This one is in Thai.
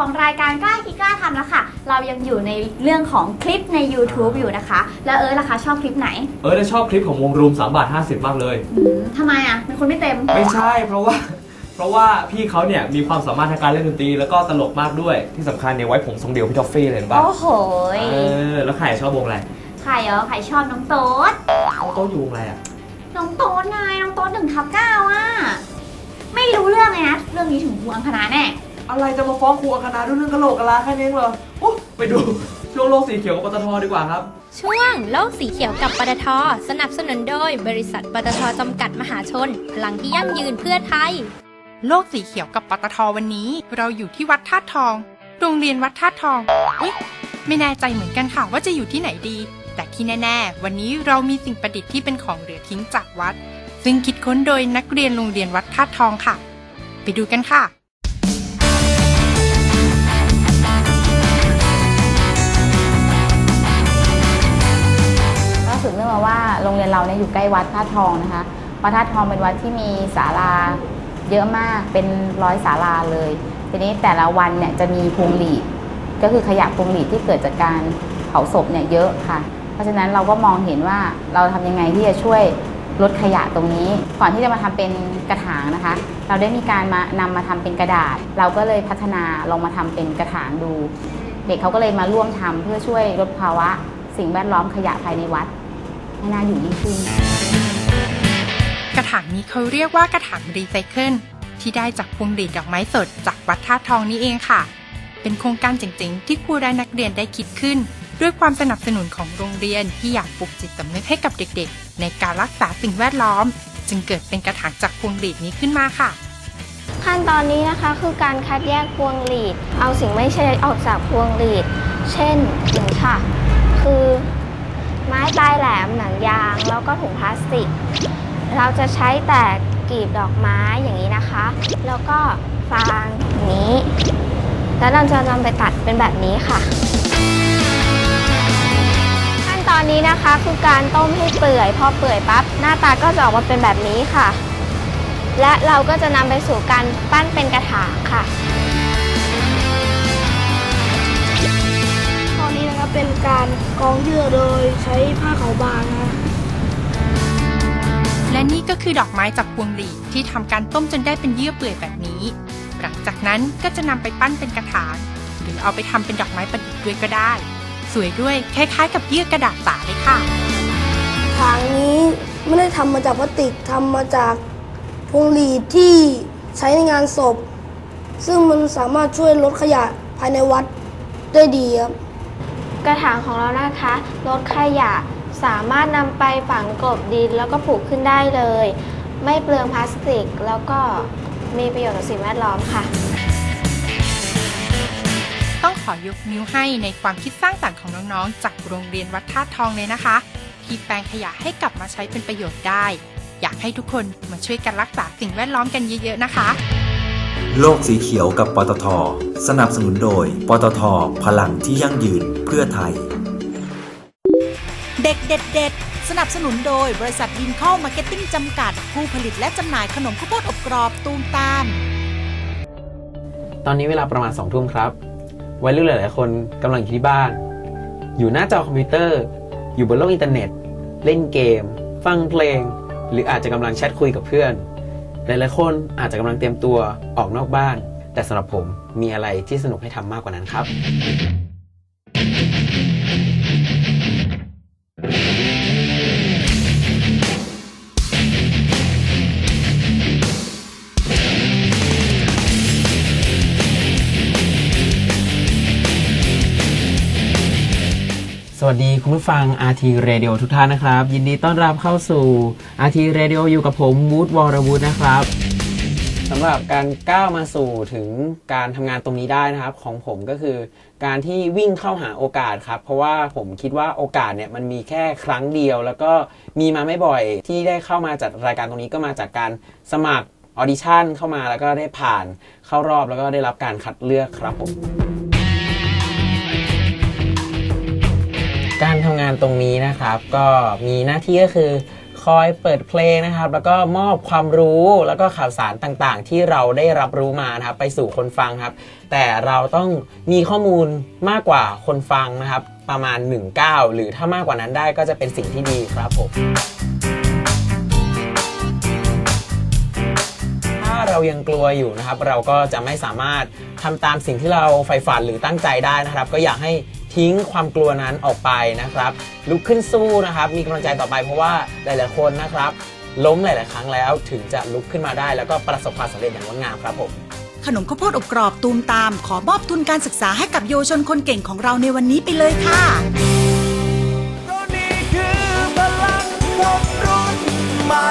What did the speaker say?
ของรายการกล้าคิดกล้าทำแล้วค่ะ เรายังอยู่ในเรื่องของคลิปใน YouTube อยู่นะคะ แล้วเออล่ะคะชอบคลิปไหนเออจะชอบคลิปของวงรูม3บาท50 มากเลย อืมทำไมอะเป็นคนไม่เต็ม ไม่ใช่เพราะว่า เพราะว่าพี่เขาเนี่ยมีความสามารถทางการเล่นดนตรีแล้วก็ตลกมากด้วยที่สำคัญเนี่ยไว้ผมทรงเดียวพี่ทอฟฟี่เลยเห็นปะโอ้โหยเออแล้วใครชอบวงอะไรใครเหรอใครชอบน้องโต๊ดเขาโต๊ะอยู่วงอะไรอะน้องโต๊ดไงน้องโต๊ดหนึ่งทับเก้าอะ ไม่รู้เรื่องเลยนะ เรื่องนี้ถึงครูอังคณาแน่ อะไรจะมาฟ้องครูอังคณาด้วยเรื่องกะโหลกกะลาแค่นี้เองเหรอโอ้ไปดูช่วงโลกสีเขียวกับปตทดีกว่าครับ ช่วงโลกสีเขียวกับปตท สนับสนุนโดย บริษัทปตทจำกัดมหาชน พลังที่ยั่งยืนเพื่อไทย โลกสีเขียวกับปตทวันนี้ เราอยู่ที่วัดธาตุทอง โรงเรียนวัดธาตุทองอุ๊ยไม่แน่ใจเหมือนกันค่ะว่าจะอยู่ที่ไหนดี แต่ที่แน่ๆ วันนี้เรามีสิ่งประดิษฐ์ที่เป็นของเหลือทิ้งจากวัด ซึ่งคิดค้นโดยนักเรียนโรงเรียนวัดธาตุทองค่ะ ไปดูกันค่ะ มาว่าโรงเรียนเราเนี่ยอยู่ใกล้วัดธาทองนะคะวัดธาทองเป็นวัดที่มีศาลาเยอะมากเป็นร้อยศาลาเลย ทีนี้แต่ละวันเนี่ยจะมีพวงหลีดก็คือขยะพวงหลีดที่เกิดจากการเผาศพเนี่ยเยอะค่ะ เพราะฉะนั้นเราก็มองเห็นว่าเราทำยังไงที่จะช่วยลดขยะตรงนี้ ก่อนที่จะมาทำเป็นกระถางนะคะ เราได้มีการมานำมาทำเป็นกระดาษ เราก็เลยพัฒนาลองมาทำเป็นกระถางดู เด็กเขาก็เลยมาร่วมทำเพื่อช่วยลดภาวะสิ่งแวดล้อมขยะภายในวัด ให้น่าอยู่ยิ่งขึ้น กระถางนี้เขาเรียกว่ากระถางรีไซเคิลที่ได้จากพวงหลีดดอกไม้สดจากวัดธาตุทองนี่เองค่ะ เป็นโครงการเจ๋งๆ ที่ครูและนักเรียนได้คิดขึ้น ด้วยความสนับสนุนของโรงเรียนที่อยากปลุกจิตสำนึกให้กับเด็กๆ ในการรักษาสิ่งแวดล้อม จึงเกิดเป็นกระถางจากพวงหลีดนี้ขึ้นมาค่ะขั้นตอนนี้นะคะคือการคัดแยกพวงหลีด เอาสิ่งไม่ใช่ออกจากพวงหลีด เช่นอย่างนี้ค่ะ คือ ไม้ปลายแหลมหนังยาง แล้วก็ถุงพลาสติก เราจะใช้แต่กีบดอกไม้อย่างนี้นะคะ แล้วก็ฟางอย่างนี้ แล้วเราจะนำไปตัดเป็นแบบนี้ค่ะ ขั้นตอนนี้นะคะคือการต้มให้เปื่อย พอเปื่อยปั๊บหน้าตาก็จะออกมาเป็นแบบนี้ค่ะ และเราก็จะนำไปสู่การปั้นเป็นกระถางค่ะ เป็นการกรองเยื่อโดยใช้ผ้าขาวบางนะและนี่ก็คือดอกไม้จากพวงหลีดที่ทำการต้มจนได้เป็นเยื่อเปื่อยแบบนี้ หลังจากนั้นก็จะนำไปปั้นเป็นกระถางหรือเอาไปทำเป็นดอกไม้ประดิษฐ์ด้วยก็ได้ สวยด้วยคล้ายๆ กับเยื่อกระดาษสาเลยค่ะถางนี้ไม่ได้ทำมาจากพลาสติกทำมาจากพวงหลีดที่ใช้ในงานศพ ซึ่งมันสามารถช่วยลดขยะภายในวัดได้ดีครับ กระถางของเรานะคะลดขยะสามารถนำไปฝังกลบดินแล้วก็ปลูกขึ้นได้เลย ไม่เปลืองพลาสติก แล้วก็มีประโยชน์ต่อสิ่งแวดล้อมค่ะ ต้องขอยกนิ้วให้ในความคิดสร้างสรรค์ของน้องๆ จากโรงเรียนวัดธาตุทองเลยนะคะ ที่แปลงขยะให้กลับมาใช้เป็นประโยชน์ได้ อยากให้ทุกคนมาช่วยกันรักษาสิ่งแวดล้อมกันเยอะๆนะคะ โลกสีเขียวกับปตท สนับสนุนโดย ปตท พลังที่ยั่งยืนเพื่อไทย เด็กเด็ดเด็ดสนับสนุนโดยบริษัทวินเข้ามาร์เก็ตติ้งจำกัด ผู้ผลิตและจำหน่ายขนมข้าวโพดอบกรอบตูมตาม ตอนนี้เวลาประมาณ2องทุ่มครับวัยรุ่นหลาย ๆ คนกำลังอยู่ที่บ้าน อยู่หน้าจอคอมพิวเตอร์ อยู่บนโลกอินเทอร์เน็ต เล่นเกม ฟังเพลง หรืออาจจะกำลังแชทคุยกับเพื่อน หลายๆคนอาจจะกำลังเตรียมตัวออกนอกบ้าน แต่สำหรับผมมีอะไรที่สนุกให้ทำมากกว่านั้นครับ สวัสดีคุณผู้ฟัง RT Radio ทุกท่านนะครับ ยินดีต้อนรับเข้าสู่ RT Radio อยู่กับผมวูดวอร์วูดนะครับสำหรับการก้าวมาสู่ถึงการทำงานตรงนี้ได้นะครับ ของผมก็คือ การที่วิ่งเข้าหาโอกาสครับ เพราะว่าผมคิดว่าโอกาสเนี่ยมันมีแค่ครั้งเดียว แล้วก็มีมาไม่บ่อยที่ได้เข้ามาจัดรายการตรงนี้ก็มาจากการสมัครออดิชั่นเข้ามาแล้วก็ได้ผ่านเข้ารอบแล้วก็ได้รับการคัดเลือกครับผม การทำงานตรงนี้นะครับ ก็มีหน้าที่ก็คือคอยเปิดเพลงนะครับ แล้วก็มอบความรู้แล้วก็ข่าวสารต่างๆ ที่เราได้รับรู้มานะครับ ไปสู่คนฟังครับ แต่เราต้องมีข้อมูลมากกว่าคนฟังนะครับ ประมาณ 1 9 หรือถ้ามากกว่านั้นได้ก็จะเป็นสิ่งที่ดีครับผมถ้าเรายังกลัวอยู่นะครับ เราก็จะไม่สามารถทำตามสิ่งที่เราใฝ่ฝันหรือตั้งใจได้นะครับ ก็อยากให้ ทิ้งความกลัวนั้นออกไปนะครับ ลุกขึ้นสู้นะครับ มีกำลังใจต่อไปเพราะว่าหลาย ๆ คนนะครับ ล้มหลาย ๆ ครั้งแล้วถึงจะลุกขึ้นมาได้ แล้วก็ประสบความสำเร็จอย่างงดงามครับผมขนมข้าวโพดอบกรอบตูมตาม ขอมอบทุนการศึกษาให้กับเยาวชนคนเก่งของเราในวันนี้ไปเลยค่ะเพราะนี่คือพลังคนรุ่นใหม่